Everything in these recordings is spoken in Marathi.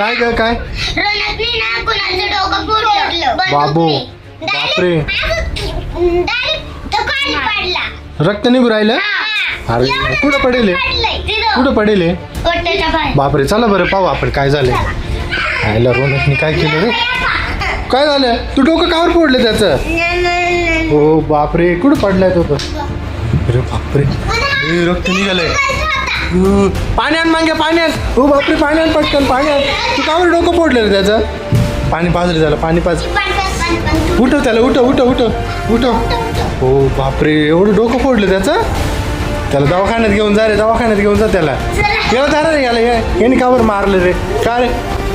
काय ग काय? रोनकने ना कुणाचं डोकं फोडलं बाबू. बापरे. रक्त निघू राहिलं. अरे, कुठं पडेल हे? कुठं पडेल हे? बापरे चला बरं पाहू आपण काय झालं आयला रोनकने काय केलं रे? काय झालं तू डोकं कावर फोडलं त्याचं? हो बापरे कुठं पडलाय तो? अरे बापरे. रक्त निघालंय. हम्म, पाणी आण मागे पाणी आण हो बापरे पाणी आण पटकन पाणी आण तू कावर डोकं फोडलं रे त्याचं? पाणी पाजलं त्याला पाणी पाज. उठव त्याला उठव उठव उठव उठव. हो बापरे एवढं डोकं फोडलं त्याचं? त्याला दवाखान्यात घेऊन जा रे दवाखान्यात घेऊन जा त्याला. याला जा रे याला ये- याने कावर मारलं रे. का रे?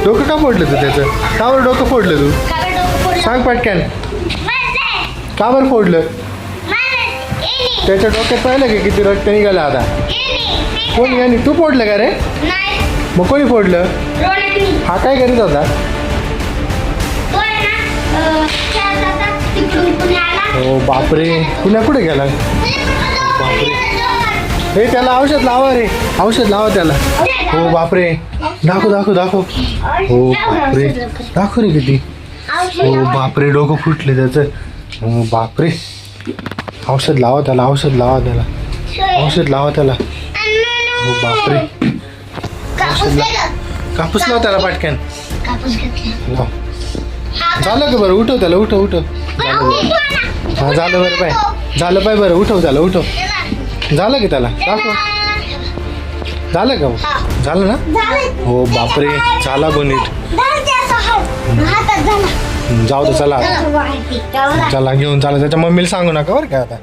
डोकं का फोडलं तू त्याचं? कावर डोकं फोडलं तू. सांग पटकन. माझं. कावर फोडलं. त्याच्या डोक्यात पाहिलं का किती रक्त निघालं आता. कोणी याने तू फोडलं का रे. मग कोणी फोडलं. हा काय करीत होता. हो बापरे. पुण्या कुठे गेला? हे त्याला औषध लावा रे. औषध लावा त्याला. हो बापरे. दाखव दाखव दाखव. हो बापरे. दाखव रे किती. हो बापरे डोकं फुटले त्याचं. हो बापरे. औषध लावा त्याला औषध लावा त्याला. औषध लावा त्याला. बापरे. कापूस लावा त्याला पाटक्यान कापूस घेतला. लाव. झालं का बरं? उठव त्याला उठव उठव. झालं बरं हा झालं बरं पाय झालं पाय बरं. उठव त्याला उठव. झालं की त्याला? दाखव. झालं का? झालं ना? झालं. हो बापरे. झाला झालं झालं. जाऊ दे चला. चला. चला घेऊन चला. त्याच्या मम्मीला सांगू नका बरं का आता.